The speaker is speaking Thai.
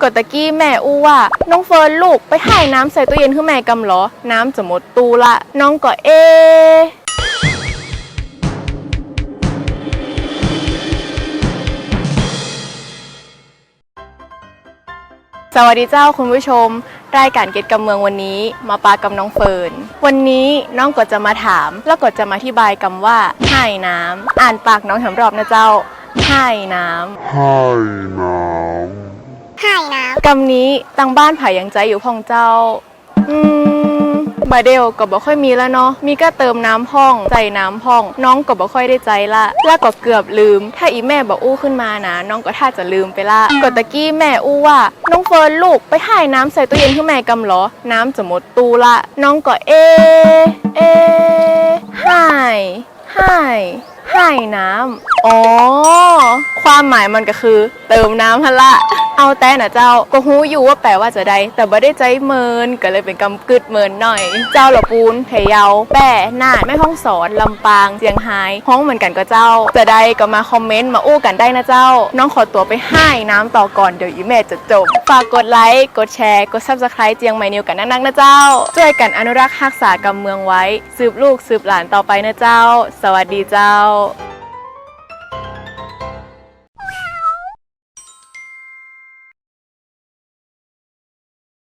กดตะกี้แม่อู้ว่า น้องเฟิร์นลูกไปถ่ายน้ำใส่ตู้เย็นขึ้นแม่กำเหรอ น้ำจะหมดตู้ละ น้องก็เอ สวัสดีเจ้าคุณผู้ชม รายการเกตกำเมืองวันนี้ มาปากับน้องเฟิร์น วันนี้น้องก็จะมาถาม แล้วก็จะมาอธิบายคำว่าให้น้ำอ่านปากน้องสำรอบนะเจ้าให้น้ำให้น้ให้น้กำนี้ตังบ้านไผ่ยังใจอยู่พ่องเจ้า อืมบาเดลก็บ่ค่อยมีแล้วเนาะ มีก็เติมน้ำพ่องใส่น้ำพ่อง น้องก็บ่ค่อยได้ใจละล้วก็เกือบลืม ถ้าอีแม่บอกอู้ขึ้นมานะน้องก็ท่าจะลืมไปละกดตะกี้แม่อู้ว่า น้องเฟิร์นลูกไปถ่ายน้ำใส่ตู้เย็นขึ้นแม่กำหรอ น้ำจะหมดตู้ละ น้องก็เอ เอะให้ให้ให้น้ำอ๋อ ความหมายมันก็คือ เติมน้ำฮะละ เอาแต่นะเจ้าก็ฮู้อยู่ว่าแปลว่าจะได้ แต่บ่ได้ใจเมินก็เลยเป็นกำกึดเมินหน่อย เจ้าหละปูนเพยาแป้น่านแม่ห้องสอนลำปางเจียงไฮ้ห้องเหมือนกันก็เจ้า จะได้ก็มาคอมเมนต์มาอู้กันได้นะเจ้า น้องขอตัวไปให้น้ำต่อก่อนเดี๋ยวอีแม่จะจบฝากกดไลค์กดแชร์กด subscribe เจียงใหม่นิวกันนักๆนะเจ้าช่วยกันอนุรักษ์รักษากำเมืองไว้ สืบลูกสืบหลานต่อไปนะเจ้า สวัสดีเจ้า